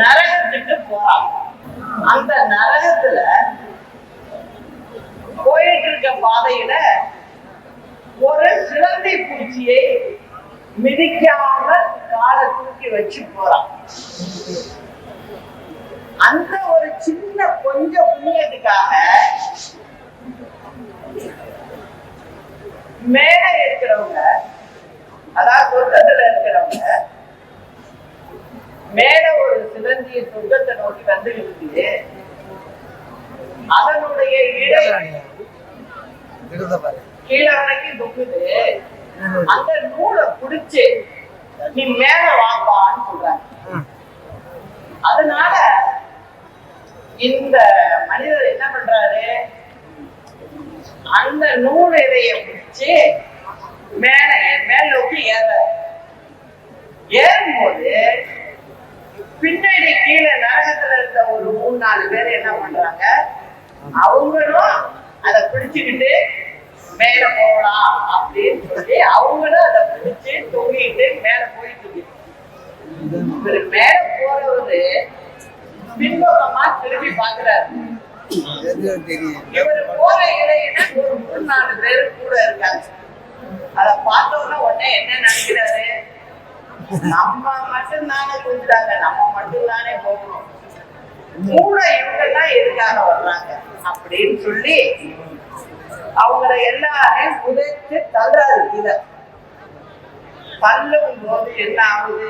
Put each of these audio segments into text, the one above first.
நரகத்துக்கு போறான் அந்த நரகத்துல போயிட்டு இருக்க பாதையில ஒரு சிலந்தை பூச்சியை மிதிக்காம காலை தூக்கி வச்சு போறான். அந்த ஒரு சின்ன கொஞ்சம் புண்ணியத்துக்காக மேல இருக்கிறவங்க மேல ஒரு சிலந்திய சொர்க்கத்தை நோக்கி வந்து இருக்குது அதனுடைய இடை கீழே வரைக்கும் தொங்குது. அந்த நூலை புடிச்சு நீ மேல வாப்பான்னு சொல்றாங்க அதனால இந்த மனிதர் என்ன பண்றாரு? அந்த நூல் இதைய பிடிச்சு மேல மேல நோக்கி ஏற பின்னாடி கீழே நரகத்துல இருந்த ஒரு மூணு நாலு பேர் என்ன பண்றாங்க? அவங்களும் அதை பிடிச்சுக்கிட்டு மேல போகலாம் அப்படின்னு சொல்லி அவங்களும் அதை பிடிச்சு தொங்கிட்டு மேல போயிட்டு இருக்கு மேல போறவரு பின்பக்கமா திரும்பி பாக்குறாரு இவர் போற இடையில ஒரு மூணு நாலு பேர் கூட இருக்காங்க. அதை பார்த்தோம்னா உடனே என்ன நினைக்கிறாரு? நம்ம மட்டும் தானே கொடுத்தாங்க நம்ம மட்டும் தானே போகணும். கூட இவங்கெல்லாம் எதுக்காக வர்றாங்க அப்படின்னு சொல்லி அவங்கள எல்லாரையும் உதைச்சு தள்ளுறாரு இத தள்ளும் போது என்ன ஆகுது?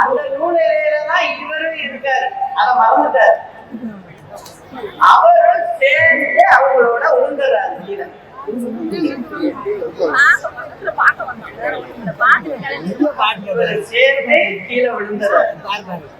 அந்த நூலிலையில தான் இவரும் இருக்காரு. அதை மறந்துட்டாரு. அவர் பாட்டு கீழே விழுந்துறாரு